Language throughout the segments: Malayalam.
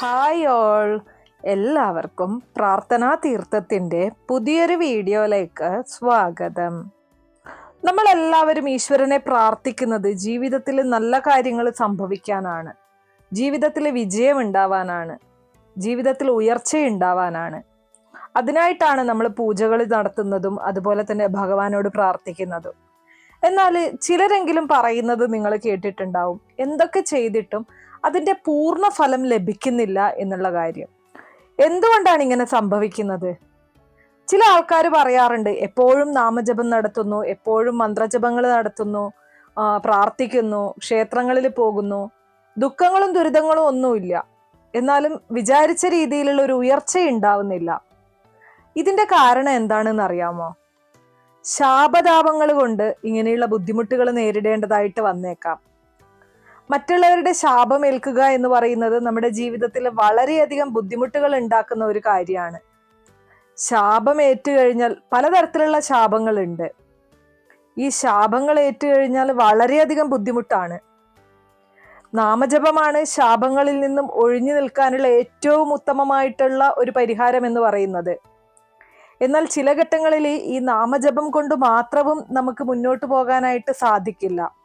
Hi all. എല്ലാവർക്കും പ്രാർത്ഥനാ തീർത്ഥത്തിന്റെ പുതിയൊരു വീഡിയോയിലേക്ക് സ്വാഗതം. നമ്മളെല്ലാവരും ഈശ്വരനെ പ്രാർത്ഥിക്കുന്നത് ജീവിതത്തിൽ നല്ല കാര്യങ്ങൾ സംഭവിക്കാനാണ്. ജീവിതത്തിൽ വിജയമുണ്ടാവാനാണ്. ജീവിതത്തിൽ ഉയർച്ച ഉണ്ടാവാനാണ് അതിനായിട്ടാണ് നമ്മൾ പൂജകൾ നടത്തുന്നതും അതുപോലെ തന്നെ ഭഗവാനോട് പ്രാർത്ഥിക്കുന്നതും. എന്നാൽ ചിലരെങ്കിലും പറയുന്നത് നിങ്ങൾ കേട്ടിട്ടുണ്ടാവും. എന്തൊക്കെ ചെയ്തിട്ടും അതിന്റെ പൂർണ ഫലം ലഭിക്കുന്നില്ല എന്നുള്ള കാര്യം. എന്തുകൊണ്ടാണ് ഇങ്ങനെ സംഭവിക്കുന്നത്? ചില ആൾക്കാർ പറയാറുണ്ട് എപ്പോഴും നാമജപം നടത്തുന്നു എപ്പോഴും മന്ത്രജപങ്ങൾ നടത്തുന്നു പ്രാർത്ഥിക്കുന്നു ക്ഷേത്രങ്ങളിൽ പോകുന്നു. ദുഃഖങ്ങളും ദുരിതങ്ങളും ഒന്നുമില്ല. എന്നാലും വിചാരിച്ച രീതിയിലുള്ള ഒരു ഉയർച്ച ഉണ്ടാവുന്നില്ല. ഇതിന്റെ കാരണം എന്താണെന്ന് അറിയാമോ? ശാപതാപങ്ങൾ കൊണ്ട് ഇങ്ങനെയുള്ള ബുദ്ധിമുട്ടുകൾ നേരിടേണ്ടതായിട്ട് വന്നേക്കാം. മറ്റുള്ളവരുടെ ശാപമേൽക്കുക എന്ന് പറയുന്നത് നമ്മുടെ ജീവിതത്തിൽ വളരെയധികം ബുദ്ധിമുട്ടുകൾ ഉണ്ടാക്കുന്ന ഒരു കാര്യമാണ്. ശാപം ഏറ്റുകഴിഞ്ഞാൽ പലതരത്തിലുള്ള ശാപങ്ങളുണ്ട്. ഈ ശാപങ്ങൾ ഏറ്റു ഏറ്റുകഴിഞ്ഞാൽ വളരെയധികം ബുദ്ധിമുട്ടാണ്. നാമജപമാണ് ശാപങ്ങളിൽ നിന്നും ഒഴിഞ്ഞു നിൽക്കാനുള്ള ഏറ്റവും ഉത്തമമായിട്ടുള്ള ഒരു പരിഹാരം എന്ന് പറയുന്നത്. എന്നാൽ ചില ഘട്ടങ്ങളിൽ ഈ നാമജപം കൊണ്ട് മാത്രവും നമുക്ക് മുന്നോട്ട് പോകാനായിട്ട് സാധിക്കില്ല.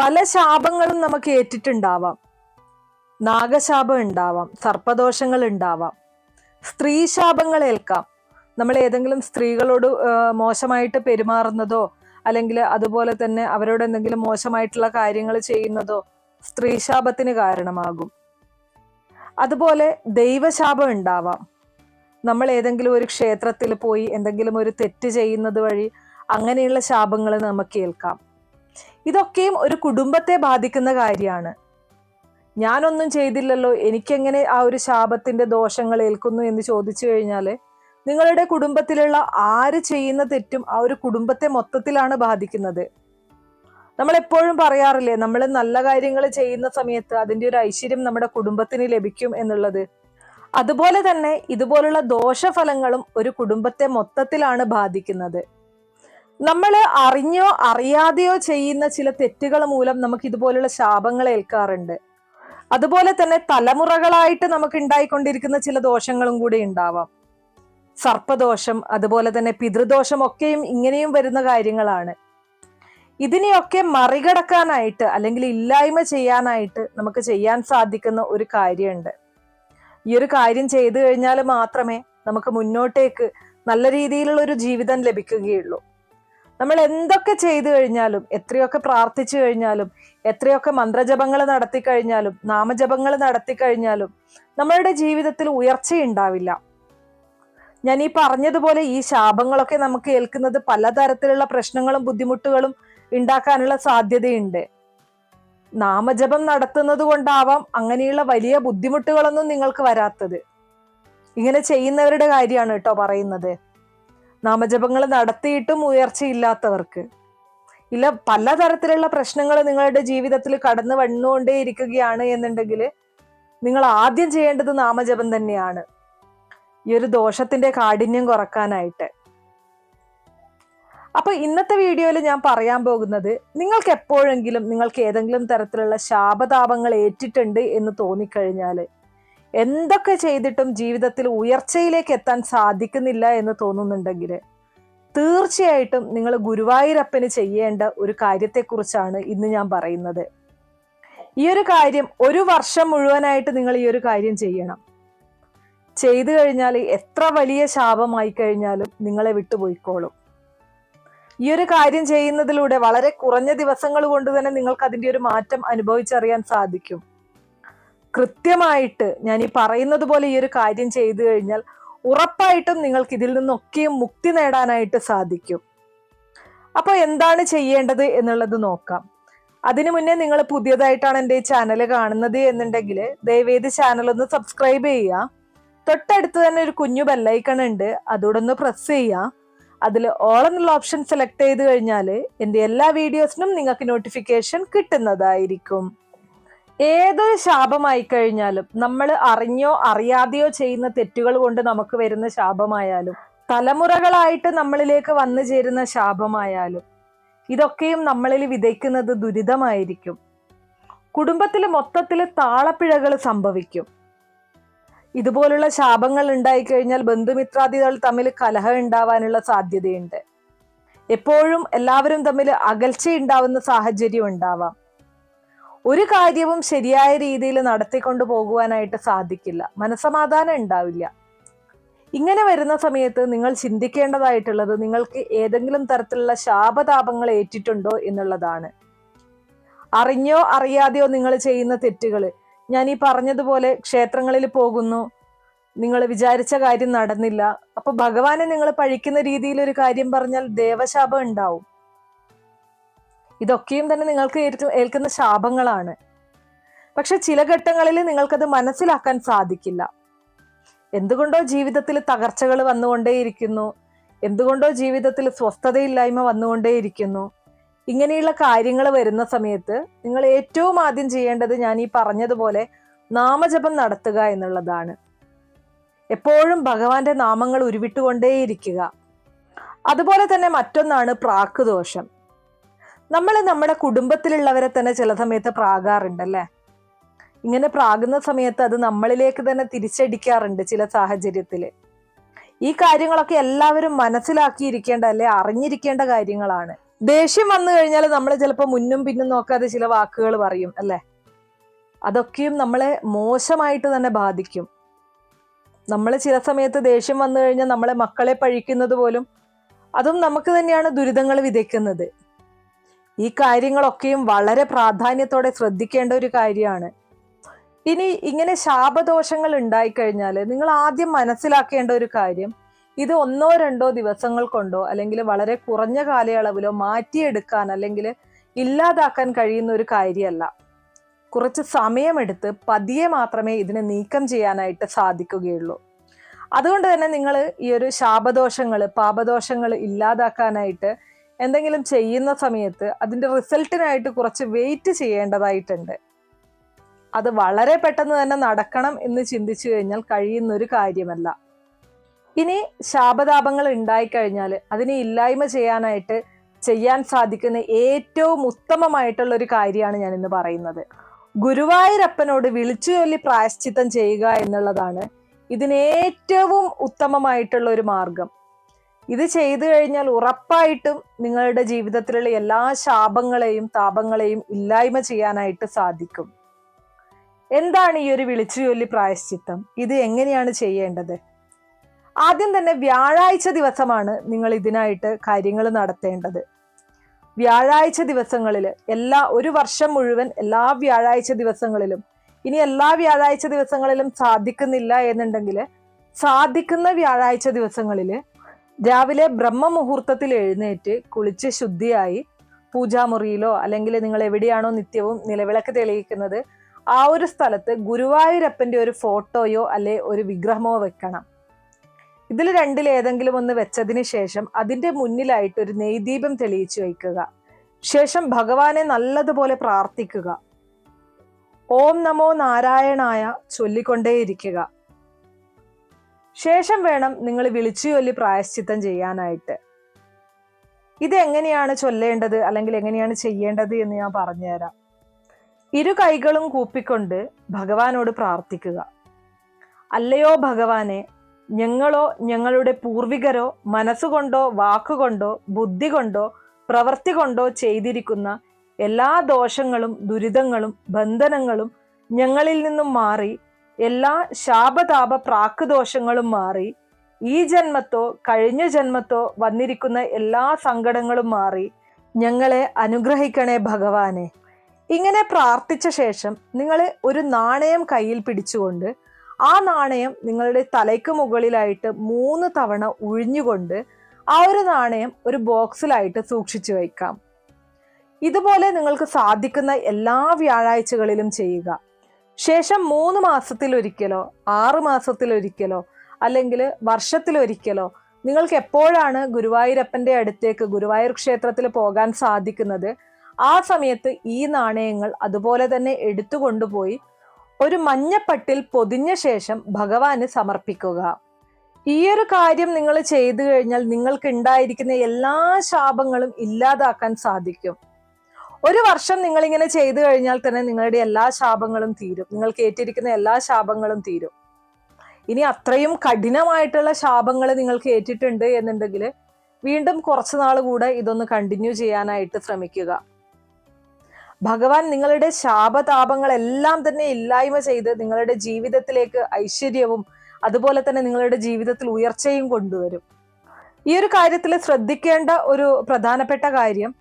പല ശാപങ്ങളും നമുക്ക് ഏറ്റിട്ടുണ്ടാവാം. നാഗശാപം ഉണ്ടാവാം സർപ്പദോഷങ്ങൾ ഉണ്ടാവാം സ്ത്രീ ശാപങ്ങൾ ഏൽക്കാം. നമ്മൾ ഏതെങ്കിലും സ്ത്രീകളോട് മോശമായിട്ട് പെരുമാറുന്നതോ അല്ലെങ്കിൽ അതുപോലെ തന്നെ അവരോട് എന്തെങ്കിലും മോശമായിട്ടുള്ള കാര്യങ്ങൾ ചെയ്യുന്നതോ സ്ത്രീ ശാപത്തിന് കാരണമാകും. അതുപോലെ ദൈവശാപം ഉണ്ടാവാം. നമ്മൾ ഏതെങ്കിലും ഒരു ക്ഷേത്രത്തിൽ പോയി എന്തെങ്കിലും ഒരു തെറ്റ് ചെയ്യുന്നത് വഴി അങ്ങനെയുള്ള ശാപങ്ങൾ നമുക്ക് ഏൽക്കാം. ഇതൊക്കെയും ഒരു കുടുംബത്തെ ബാധിക്കുന്ന കാര്യമാണ്. ഞാനൊന്നും ചെയ്തില്ലല്ലോ എനിക്കെങ്ങനെ ആ ഒരു ശാപത്തിന്റെ ദോഷങ്ങൾ ഏൽക്കുന്നു എന്ന് ചോദിച്ചു കഴിഞ്ഞാൽ നിങ്ങളുടെ കുടുംബത്തിലുള്ള ആര് ചെയ്യുന്ന തെറ്റും ആ ഒരു കുടുംബത്തെ മൊത്തത്തിലാണ് ബാധിക്കുന്നത്. നമ്മൾ എപ്പോഴും പറയാറില്ലേ നമ്മൾ നല്ല കാര്യങ്ങൾ ചെയ്യുന്ന സമയത്ത് അതിന്റെ ഒരു ഐശ്വര്യം നമ്മുടെ കുടുംബത്തിന് ലഭിക്കും എന്നുള്ളത്. അതുപോലെ തന്നെ ഇതുപോലുള്ള ദോഷഫലങ്ങളും ഒരു കുടുംബത്തെ മൊത്തത്തിലാണ് ബാധിക്കുന്നത്. നമ്മൾ അറിഞ്ഞോ അറിയാതെയോ ചെയ്യുന്ന ചില തെറ്റുകൾ മൂലം നമുക്ക് ഇതുപോലുള്ള ശാപങ്ങൾ ഏൽക്കാറുണ്ട്. അതുപോലെ തന്നെ തലമുറകളായിട്ട് നമുക്ക് ഉണ്ടായിക്കൊണ്ടിരിക്കുന്ന ചില ദോഷങ്ങളും കൂടി ഉണ്ടാവാം. സർപ്പദോഷം അതുപോലെ തന്നെ പിതൃദോഷം ഒക്കെയും ഇങ്ങനെയും വരുന്ന കാര്യങ്ങളാണ്. ഇതിനെയൊക്കെ മറികടക്കാനായിട്ട് അല്ലെങ്കിൽ ഇല്ലായ്മ ചെയ്യാനായിട്ട് നമുക്ക് ചെയ്യാൻ സാധിക്കുന്ന ഒരു കാര്യമുണ്ട്. ഈ ഒരു കാര്യം ചെയ്തു കഴിഞ്ഞാൽ മാത്രമേ നമുക്ക് മുന്നോട്ടേക്ക് നല്ല രീതിയിലുള്ള ഒരു ജീവിതം ലഭിക്കുകയുള്ളൂ. നമ്മൾ എന്തൊക്കെ ചെയ്തു കഴിഞ്ഞാലും എത്രയൊക്കെ പ്രാർത്ഥിച്ചു കഴിഞ്ഞാലും എത്രയൊക്കെ മന്ത്രജപങ്ങൾ നടത്തി കഴിഞ്ഞാലും നാമജപങ്ങൾ നടത്തി കഴിഞ്ഞാലും നമ്മളുടെ ജീവിതത്തിൽ ഉയർച്ചയുണ്ടാവില്ല ഞാൻ ഈ പറഞ്ഞതുപോലെ ഈ ശാപങ്ങളൊക്കെ നമുക്ക് ഏൽക്കുന്നത് പലതരത്തിലുള്ള പ്രശ്നങ്ങളും ബുദ്ധിമുട്ടുകളും ഉണ്ടാക്കാനുള്ള സാധ്യതയുണ്ട്. നാമജപം നടത്തുന്നത് കൊണ്ടാവാം അങ്ങനെയുള്ള വലിയ ബുദ്ധിമുട്ടുകളൊന്നും നിങ്ങൾക്ക് വരാത്തത്. ഇങ്ങനെ ചെയ്യുന്നവരുടെ കാര്യമാണ് കേട്ടോ പറയുന്നത്. നാമജപങ്ങൾ നടത്തിയിട്ടും ഉയർച്ചയില്ലാത്തവർക്ക്. ഇല്ല പലതരത്തിലുള്ള പ്രശ്നങ്ങൾ നിങ്ങളുടെ ജീവിതത്തിൽ കടന്നു വന്നുകൊണ്ടേ ഇരിക്കുകയാണ് എന്നുണ്ടെങ്കിൽ നിങ്ങൾ ആദ്യം ചെയ്യേണ്ടത് നാമജപം തന്നെയാണ്. ഈ ഒരു ദോഷത്തിന്റെ കാഠിന്യം കുറക്കാനായിട്ട്. അപ്പൊ ഇന്നത്തെ വീഡിയോയിൽ ഞാൻ പറയാൻ പോകുന്നത് നിങ്ങൾക്ക് എപ്പോഴെങ്കിലും നിങ്ങൾക്ക് ഏതെങ്കിലും തരത്തിലുള്ള ശാപതാപങ്ങൾ ഏറ്റിട്ടുണ്ട് എന്ന് തോന്നിക്കഴിഞ്ഞാൽ എന്തൊക്കെ ചെയ്തിട്ടും ജീവിതത്തിൽ ഉയർച്ചയിലേക്ക് എത്താൻ സാധിക്കുന്നില്ല എന്ന് തോന്നുന്നുണ്ടെങ്കിൽ തീർച്ചയായിട്ടും നിങ്ങൾ ഗുരുവായൂരപ്പന് ചെയ്യേണ്ട ഒരു കാര്യത്തെക്കുറിച്ചാണ് ഇന്ന് ഞാൻ പറയുന്നത്. ഈ ഒരു കാര്യം ഒരു വർഷം മുഴുവനായിട്ട് നിങ്ങൾ ഈ ഒരു കാര്യം ചെയ്യണം. ചെയ്തു കഴിഞ്ഞാൽ എത്ര വലിയ ശാപമായി കഴിഞ്ഞാലും നിങ്ങളെ വിട്ടുപോയിക്കോളും. ഈ ഒരു കാര്യം ചെയ്യുന്നതിലൂടെ വളരെ കുറഞ്ഞ ദിവസങ്ങൾ കൊണ്ട് തന്നെ നിങ്ങൾക്ക് അതിന്റെ ഒരു മാറ്റം അനുഭവിച്ചറിയാൻ സാധിക്കും. കൃത്യമായിട്ട് ഞാൻ ഈ പറയുന്നത് പോലെ ഈ ഒരു കാര്യം ചെയ്തു കഴിഞ്ഞാൽ ഉറപ്പായിട്ടും നിങ്ങൾക്ക് ഇതിൽ നിന്നൊക്കെയും മുക്തി നേടാനായിട്ട് സാധിക്കും. അപ്പോൾ എന്താണ് ചെയ്യേണ്ടത് എന്നുള്ളത് നോക്കാം. അതിനു മുന്നേ നിങ്ങൾ പുതിയതായിട്ടാണ് എന്റെ ഈ ചാനൽ കാണുന്നത് എന്നുണ്ടെങ്കിൽ ദയവേത് ചാനൽ ഒന്ന് സബ്സ്ക്രൈബ് ചെയ്യുക. തൊട്ടടുത്ത് തന്നെ ഒരു കുഞ്ഞു ബെല്ലൈക്കൺ ഉണ്ട്. അതോടെ ഒന്ന് പ്രസ് ചെയ്യുക. അതിൽ ഓൾ എന്നുള്ള ഓപ്ഷൻ സെലക്ട് ചെയ്ത് കഴിഞ്ഞാൽ എന്റെ എല്ലാ വീഡിയോസിനും നിങ്ങൾക്ക് നോട്ടിഫിക്കേഷൻ കിട്ടുന്നതായിരിക്കും. ഏതൊരു ശാപമായി കഴിഞ്ഞാലും നമ്മൾ അറിഞ്ഞോ അറിയാതെയോ ചെയ്യുന്ന തെറ്റുകൾ കൊണ്ട് നമുക്ക് വരുന്ന ശാപമായാലും തലമുറകളായിട്ട് നമ്മളിലേക്ക് വന്നു ചേരുന്ന ശാപമായാലും ഇതൊക്കെയും നമ്മളിൽ വിതയ്ക്കുന്നത് ദുരിതമായിരിക്കും. കുടുംബത്തിൽ മൊത്തത്തിൽ താളപ്പിഴകൾ സംഭവിക്കും. ഇതുപോലുള്ള ശാപങ്ങൾ ഉണ്ടായിക്കഴിഞ്ഞാൽ ബന്ധുമിത്രാദികൾ തമ്മിൽ കലഹം ഉണ്ടാവാനുള്ള സാധ്യതയുണ്ട്. എപ്പോഴും എല്ലാവരും തമ്മിൽ അകൽച്ച ഉണ്ടാവുന്ന സാഹചര്യം ഉണ്ടാവാം. ഒരു കാര്യവും ശരിയായ രീതിയിൽ നടത്തിക്കൊണ്ടു പോകുവാനായിട്ട് സാധിക്കില്ല. മനസമാധാനം ഉണ്ടാവില്ല. ഇങ്ങനെ വരുന്ന സമയത്ത് നിങ്ങൾ ചിന്തിക്കേണ്ടതായിട്ടുള്ളത് നിങ്ങൾക്ക് ഏതെങ്കിലും തരത്തിലുള്ള ശാപതാപങ്ങൾ ഏറ്റിട്ടുണ്ടോ എന്നുള്ളതാണ്. അറിഞ്ഞോ അറിയാതെയോ നിങ്ങൾ ചെയ്യുന്ന തെറ്റുകൾ ഞാൻ ഈ പറഞ്ഞതുപോലെ ക്ഷേത്രങ്ങളിൽ പോകുന്നു. നിങ്ങൾ വിചാരിച്ച കാര്യം നടന്നില്ല. അപ്പൊ ഭഗവാനെ നിങ്ങൾ പഴിക്കുന്ന രീതിയിൽ ഒരു കാര്യം പറഞ്ഞാൽ ദേവശാപം ഉണ്ടാവും. ഇതൊക്കെയും തന്നെ നിങ്ങൾക്ക് ഏൽക്കു- ഏൽക്കുന്ന ശാപങ്ങളാണ്. പക്ഷെ ചില ഘട്ടങ്ങളിൽ നിങ്ങൾക്കത് മനസ്സിലാക്കാൻ സാധിക്കില്ല. എന്തുകൊണ്ടോ ജീവിതത്തിൽ തകർച്ചകൾ വന്നുകൊണ്ടേയിരിക്കുന്നു. എന്തുകൊണ്ടോ ജീവിതത്തിൽ സ്വസ്ഥതയില്ലായ്മ വന്നുകൊണ്ടേയിരിക്കുന്നു. ഇങ്ങനെയുള്ള കാര്യങ്ങൾ വരുന്ന സമയത്ത് നിങ്ങൾ ഏറ്റവും ആദ്യം ചെയ്യേണ്ടത് ഞാൻ ഈ പറഞ്ഞതുപോലെ നാമജപം നടത്തുക എന്നുള്ളതാണ്. എപ്പോഴും ഭഗവാന്റെ നാമങ്ങൾ ഉരുവിട്ടുകൊണ്ടേയിരിക്കുക. അതുപോലെ തന്നെ മറ്റൊന്നാണ് പ്രാക്ക് ദോഷം. നമ്മൾ നമ്മുടെ കുടുംബത്തിലുള്ളവരെ തന്നെ ചില സമയത്ത് പ്രാകാറുണ്ടല്ലേ? ഇങ്ങനെ പ്രാകുന്ന സമയത്ത് അത് നമ്മളിലേക്ക് തന്നെ തിരിച്ചടിക്കാറുണ്ട് ചില സാഹചര്യത്തിൽ ഈ കാര്യങ്ങളൊക്കെ എല്ലാവരും മനസ്സിലാക്കിയിരിക്കേണ്ട അല്ലെ അറിഞ്ഞിരിക്കേണ്ട കാര്യങ്ങളാണ്. ദേഷ്യം വന്നു കഴിഞ്ഞാൽ നമ്മൾ ചിലപ്പോൾ മുന്നും പിന്നും നോക്കാതെ ചില വാക്കുകൾ പറയും അല്ലെ? അതൊക്കെയും നമ്മളെ മോശമായിട്ട് തന്നെ ബാധിക്കും. നമ്മൾ ചില സമയത്ത് ദേഷ്യം വന്നു കഴിഞ്ഞാൽ നമ്മളെ മക്കളെ പഴിക്കുന്നത് പോലും അതും നമുക്ക് തന്നെയാണ് ദുരിതങ്ങൾ വിതയ്ക്കുന്നത്. ഈ കാര്യങ്ങളൊക്കെയും വളരെ പ്രാധാന്യത്തോടെ ശ്രദ്ധിക്കേണ്ട ഒരു കാര്യമാണ്. ഇനി ഇങ്ങനെ ശാപദോഷങ്ങൾ ഉണ്ടായിക്കഴിഞ്ഞാൽ നിങ്ങൾ ആദ്യം മനസ്സിലാക്കേണ്ട ഒരു കാര്യം ഇത് ഒന്നോ രണ്ടോ ദിവസങ്ങൾ കൊണ്ടോ അല്ലെങ്കിൽ വളരെ കുറഞ്ഞ കാലയളവിലോ മാറ്റിയെടുക്കാൻ അല്ലെങ്കിൽ ഇല്ലാതാക്കാൻ കഴിയുന്ന ഒരു കാര്യമല്ല. കുറച്ച് സമയമെടുത്ത് പതിയെ മാത്രമേ ഇതിനെ നീക്കം ചെയ്യാനായിട്ട് സാധിക്കുകയുള്ളൂ. അതുകൊണ്ട് തന്നെ നിങ്ങൾ ഈ ഒരു ശാപദോഷങ്ങൾ പാപദോഷങ്ങൾ ഇല്ലാതാക്കാനായിട്ട് എന്തെങ്കിലും ചെയ്യുന്ന സമയത്ത് അതിന്റെ റിസൾട്ടിനായിട്ട് കുറച്ച് വെയിറ്റ് ചെയ്യേണ്ടതായിട്ടുണ്ട്. അത് വളരെ പെട്ടെന്ന് തന്നെ നടക്കണം എന്ന് ചിന്തിച്ചു കഴിഞ്ഞാൽ കഴിയുന്ന ഒരു കാര്യമല്ല. ഇനി ശാപതാപങ്ങൾ ഉണ്ടായിക്കഴിഞ്ഞാൽ അതിനെ ഇല്ലായ്മ ചെയ്യാനായിട്ട് ചെയ്യാൻ സാധിക്കുന്ന ഏറ്റവും ഉത്തമമായിട്ടുള്ള ഒരു കാര്യമാണ് ഞാൻ ഇന്ന് പറയുന്നത്. ഗുരുവായൂരപ്പനോട് വിളിച്ചു ചൊല്ലി പ്രായശ്ചിത്തം ചെയ്യുക എന്നുള്ളതാണ് ഇതിന് ഏറ്റവും ഉത്തമമായിട്ടുള്ള ഒരു മാർഗം. ഇത് ചെയ്തു കഴിഞ്ഞാൽ ഉറപ്പായിട്ടും നിങ്ങളുടെ ജീവിതത്തിലുള്ള എല്ലാ ശാപങ്ങളെയും താപങ്ങളെയും ഇല്ലായ്മ ചെയ്യാനായിട്ട് സാധിക്കും. എന്താണ് ഈ ഒരു വിളിച്ചു ചൊല്ലി പ്രായശ്ചിത്തം? ഇത് എങ്ങനെയാണ് ചെയ്യേണ്ടത്? ആദ്യം തന്നെ വ്യാഴാഴ്ച ദിവസമാണ് നിങ്ങൾ ഇതിനായിട്ട് കാര്യങ്ങൾ നടത്തേണ്ടത്. വ്യാഴാഴ്ച ദിവസങ്ങളിൽ എല്ലാ ഒരു വർഷം മുഴുവൻ എല്ലാ വ്യാഴാഴ്ച ദിവസങ്ങളിലും ഇനി എല്ലാ വ്യാഴാഴ്ച ദിവസങ്ങളിലും സാധിക്കുന്നില്ല എന്നുണ്ടെങ്കിൽ സാധിക്കുന്ന വ്യാഴാഴ്ച ദിവസങ്ങളിൽ രാവിലെ ബ്രഹ്മമുഹൂർത്തത്തിൽ എഴുന്നേറ്റ് കുളിച്ച് ശുദ്ധിയായി പൂജാമുറിയിലോ അല്ലെങ്കിൽ നിങ്ങൾ എവിടെയാണോ നിത്യവും നിലവിളക്ക് തെളിയിക്കുന്നത് ആ ഒരു സ്ഥലത്ത് ഗുരുവായൂരപ്പന്റെ ഒരു ഫോട്ടോയോ അല്ലെ ഒരു വിഗ്രഹമോ വെക്കണം. ഇതിൽ രണ്ടിൽ ഏതെങ്കിലും ഒന്ന് വെച്ചതിന് ശേഷം അതിന്റെ മുന്നിലായിട്ട് ഒരു നെയ്ദീപം തെളിയിച്ചു വയ്ക്കുക. ശേഷം ഭഗവാനെ നല്ലതുപോലെ പ്രാർത്ഥിക്കുക. ഓം നമോ നാരായണായ ചൊല്ലിക്കൊണ്ടേയിരിക്കുക. ശേഷം വേണം നിങ്ങൾ വിളിച്ചു ചൊല്ലി പ്രായശ്ചിത്തം ചെയ്യാനായിട്ട്. ഇത് എങ്ങനെയാണ് ചൊല്ലേണ്ടത്? അല്ലെങ്കിൽ എങ്ങനെയാണ് ചെയ്യേണ്ടത് എന്ന് ഞാൻ പറഞ്ഞുതരാം. ഇരു കൈകളും കൂപ്പിക്കൊണ്ട് ഭഗവാനോട് പ്രാർത്ഥിക്കുക. അല്ലയോ ഭഗവാനെ ഞങ്ങളോ ഞങ്ങളുടെ പൂർവികരോ മനസ്സുകൊണ്ടോ വാക്കുകൊണ്ടോ ബുദ്ധി കൊണ്ടോ പ്രവൃത്തി കൊണ്ടോ ചെയ്തിരിക്കുന്ന എല്ലാ ദോഷങ്ങളും ദുരിതങ്ങളും ബന്ധനങ്ങളും ഞങ്ങളിൽ നിന്നും മാറി എല്ലാ ശാപതാപ പ്രാക്കുദോഷങ്ങളും മാറി ഈ ജന്മത്തോ കഴിഞ്ഞ ജന്മത്തോ വന്നിരിക്കുന്ന എല്ലാ സങ്കടങ്ങളും മാറി ഞങ്ങളെ അനുഗ്രഹിക്കണേ ഭഗവാനെ. ഇങ്ങനെ പ്രാർത്ഥിച്ച ശേഷം നിങ്ങൾ ഒരു നാണയം കയ്യിൽ പിടിച്ചുകൊണ്ട് ആ നാണയം നിങ്ങളുടെ തലയ്ക്ക് മുകളിലായിട്ട് മൂന്ന് തവണ ഉഴിഞ്ഞുകൊണ്ട് ആ ഒരു നാണയം ഒരു ബോക്സിലായിട്ട് സൂക്ഷിച്ചു വയ്ക്കാം. ഇതുപോലെ നിങ്ങൾക്ക് സാധിക്കുന്ന എല്ലാ വ്യാഴാഴ്ചകളിലും ചെയ്യുക. ശേഷം മൂന്ന് മാസത്തിലൊരിക്കലോ ആറ് മാസത്തിലൊരിക്കലോ അല്ലെങ്കിൽ വർഷത്തിലൊരിക്കലോ നിങ്ങൾക്ക് എപ്പോഴാണ് ഗുരുവായൂരപ്പന്റെ അടുത്തേക്ക് ഗുരുവായൂർ ക്ഷേത്രത്തിൽ പോകാൻ സാധിക്കുന്നത്? ആ സമയത്ത് ഈ നാണയങ്ങൾ അതുപോലെ തന്നെ എടുത്തു കൊണ്ടുപോയി ഒരു മഞ്ഞപ്പട്ടിൽ പൊതിഞ്ഞ ശേഷം ഭഗവാന് സമർപ്പിക്കുക. ഈ ഒരു കാര്യം നിങ്ങൾ ചെയ്തു കഴിഞ്ഞാൽ നിങ്ങൾക്ക് ഉണ്ടായിരിക്കുന്ന എല്ലാ ശാപങ്ങളും ഇല്ലാതാക്കാൻ സാധിക്കും. ഒരു വർഷം നിങ്ങൾ ഇങ്ങനെ ചെയ്തു കഴിഞ്ഞാൽ തന്നെ നിങ്ങളുടെ എല്ലാ ശാപങ്ങളും തീരും. നിങ്ങൾക്ക് ഏറ്റിരിക്കുന്ന എല്ലാ ശാപങ്ങളും തീരും. ഇനി അത്രയും കഠിനമായിട്ടുള്ള ശാപങ്ങൾ നിങ്ങൾ ഏറ്റിട്ടുണ്ട് എന്നുണ്ടെങ്കിൽ വീണ്ടും കുറച്ച് നാൾ കൂടെ ഇതൊന്ന് കണ്ടിന്യൂ ചെയ്യാനായിട്ട് ശ്രമിക്കുക. ഭഗവാൻ നിങ്ങളുടെ ശാപതാപങ്ങളെല്ലാം തന്നെ ഇല്ലായ്മ ചെയ്ത് നിങ്ങളുടെ ജീവിതത്തിലേക്ക് ഐശ്വര്യവും അതുപോലെ തന്നെ നിങ്ങളുടെ ജീവിതത്തിൽ ഉയർച്ചയും കൊണ്ടുവരും. ഈ ഒരു കാര്യത്തിൽ ശ്രദ്ധിക്കേണ്ട ഒരു പ്രധാനപ്പെട്ട കാര്യം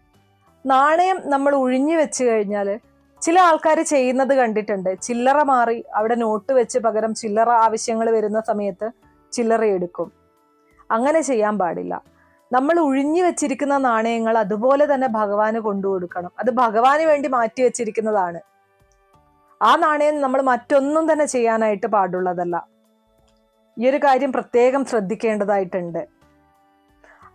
നാണയം നമ്മൾ ഒഴിഞ്ഞു വെച്ച് കഴിഞ്ഞാൽ ചില ആൾക്കാർ ചെയ്യുന്നത് കണ്ടിട്ടുണ്ട്. ചില്ലറ മാറി അവിടെ നോട്ട് വെച്ച് പകരം ചില്ലറ ആവശ്യങ്ങൾ വരുന്ന സമയത്ത് ചില്ലറ എടുക്കും. അങ്ങനെ ചെയ്യാൻ പാടില്ല. നമ്മൾ ഒഴിഞ്ഞു വെച്ചിരിക്കുന്ന നാണയങ്ങൾ അതുപോലെ തന്നെ ഭഗവാന് കൊണ്ടു കൊടുക്കണം. അത് ഭഗവാന് വേണ്ടി മാറ്റി വെച്ചിരിക്കുന്നതാണ്. ആ നാണയം നമ്മൾ മറ്റൊന്നും തന്നെ ചെയ്യാനായിട്ട് പാടുള്ളതല്ല. ഈ ഒരു കാര്യം പ്രത്യേകം ശ്രദ്ധിക്കേണ്ടതായിട്ടുണ്ട്.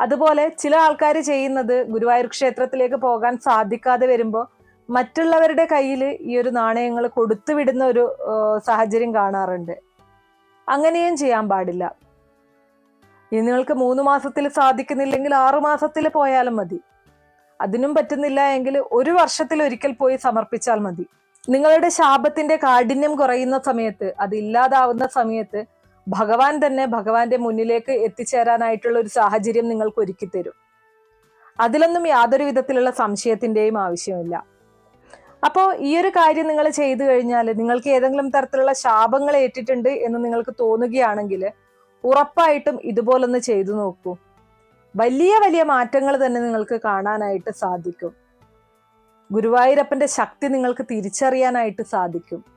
അതുപോലെ ചില ആൾക്കാർ ചെയ്യുന്നത് ഗുരുവായൂർ ക്ഷേത്രത്തിലേക്ക് പോകാൻ സാധിക്കാതെ വരുമ്പോൾ മറ്റുള്ളവരുടെ കയ്യിൽ ഈ ഒരു നാണയങ്ങൾ കൊടുത്തുവിടുന്ന ഒരു സാഹചര്യം കാണാറുണ്ട്. അങ്ങനെയും ചെയ്യാൻ പാടില്ല. ഇനി നിങ്ങൾക്ക് മൂന്ന് മാസത്തിൽ സാധിക്കുന്നില്ലെങ്കിൽ ആറു മാസത്തിൽ പോയാലും മതി. അതിനും പറ്റുന്നില്ല എങ്കിൽ ഒരു വർഷത്തിൽ ഒരിക്കൽ പോയി സമർപ്പിച്ചാൽ മതി. നിങ്ങളുടെ ശാപത്തിന്റെ കാഠിന്യം കുറയുന്ന സമയത്ത് അത് ഇല്ലാതാവുന്ന സമയത്ത് ഭഗവാൻ തന്നെ ഭഗവാന്റെ മുന്നിലേക്ക് എത്തിച്ചേരാനായിട്ടുള്ള ഒരു സാഹചര്യം നിങ്ങൾക്ക് ഒരുക്കി തരും. അതിലൊന്നും യാതൊരു വിധത്തിലുള്ള സംശയത്തിന്റെയും ആവശ്യമില്ല. അപ്പോൾ ഈ ഒരു കാര്യം നിങ്ങൾ ചെയ്തു കഴിഞ്ഞാൽ നിങ്ങൾക്ക് ഏതെങ്കിലും തരത്തിലുള്ള ശാപങ്ങൾ ഏറ്റിട്ടുണ്ട് എന്ന് നിങ്ങൾക്ക് തോന്നുകയാണെങ്കിൽ ഉറപ്പായിട്ടും ഇതുപോലൊന്ന് ചെയ്തു നോക്കൂ. വലിയ വലിയ മാറ്റങ്ങൾ തന്നെ നിങ്ങൾക്ക് കാണാനായിട്ട് സാധിക്കും. ഗുരുവായൂരപ്പന്റെ ശക്തി നിങ്ങൾക്ക് തിരിച്ചറിയാനായിട്ട് സാധിക്കും.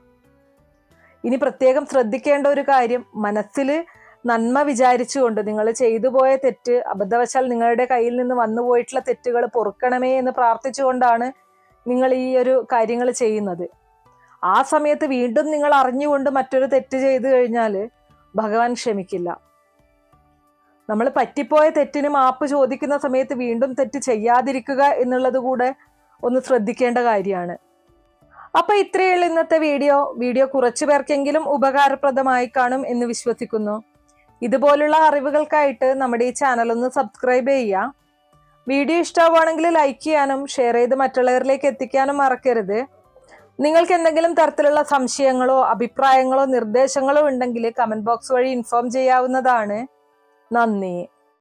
ഇനി പ്രത്യേകം ശ്രദ്ധിക്കേണ്ട ഒരു കാര്യം മനസ്സിൽ നന്മ വിചാരിച്ചുകൊണ്ട് നിങ്ങൾ ചെയ്തു പോയ തെറ്റ് അബദ്ധവശാൽ നിങ്ങളുടെ കയ്യിൽ നിന്ന് വന്നു പോയിട്ടുള്ള തെറ്റുകൾ പൊറുക്കണമേ എന്ന് പ്രാർത്ഥിച്ചുകൊണ്ടാണ് നിങ്ങൾ ഈ ഒരു കാര്യങ്ങൾ ചെയ്യുന്നത്. ആ സമയത്ത് വീണ്ടും നിങ്ങൾ അറിഞ്ഞുകൊണ്ട് മറ്റൊരു തെറ്റ് ചെയ്തു കഴിഞ്ഞാൽ ഭഗവാൻ ക്ഷമിക്കില്ല. നമ്മൾ പറ്റിപ്പോയ തെറ്റിന് മാപ്പ് ചോദിക്കുന്ന സമയത്ത് വീണ്ടും തെറ്റ് ചെയ്യാതിരിക്കുക എന്നുള്ളത് കൂടെ ഒന്ന് ശ്രദ്ധിക്കേണ്ട കാര്യമാണ്. അപ്പൊ ഇത്രയുള്ള ഇന്നത്തെ വീഡിയോ. വീഡിയോ കുറച്ചു പേർക്കെങ്കിലും ഉപകാരപ്രദമായി കാണും എന്ന് വിശ്വസിക്കുന്നു. ഇതുപോലുള്ള അറിവുകൾക്കായിട്ട് നമ്മുടെ ഈ ചാനൽ ഒന്ന് സബ്സ്ക്രൈബ് ചെയ്യുക. വീഡിയോ ഇഷ്ടമാവുകയാണെങ്കിൽ ലൈക്ക് ചെയ്യാനും ഷെയർ ചെയ്ത് മറ്റുള്ളവരിലേക്ക് എത്തിക്കാനും മറക്കരുത്. നിങ്ങൾക്ക് എന്തെങ്കിലും തരത്തിലുള്ള സംശയങ്ങളോ അഭിപ്രായങ്ങളോ നിർദ്ദേശങ്ങളോ ഉണ്ടെങ്കിൽ കമന്റ് ബോക്സ് വഴി ഇൻഫോം ചെയ്യാവുന്നതാണ്. നന്ദി.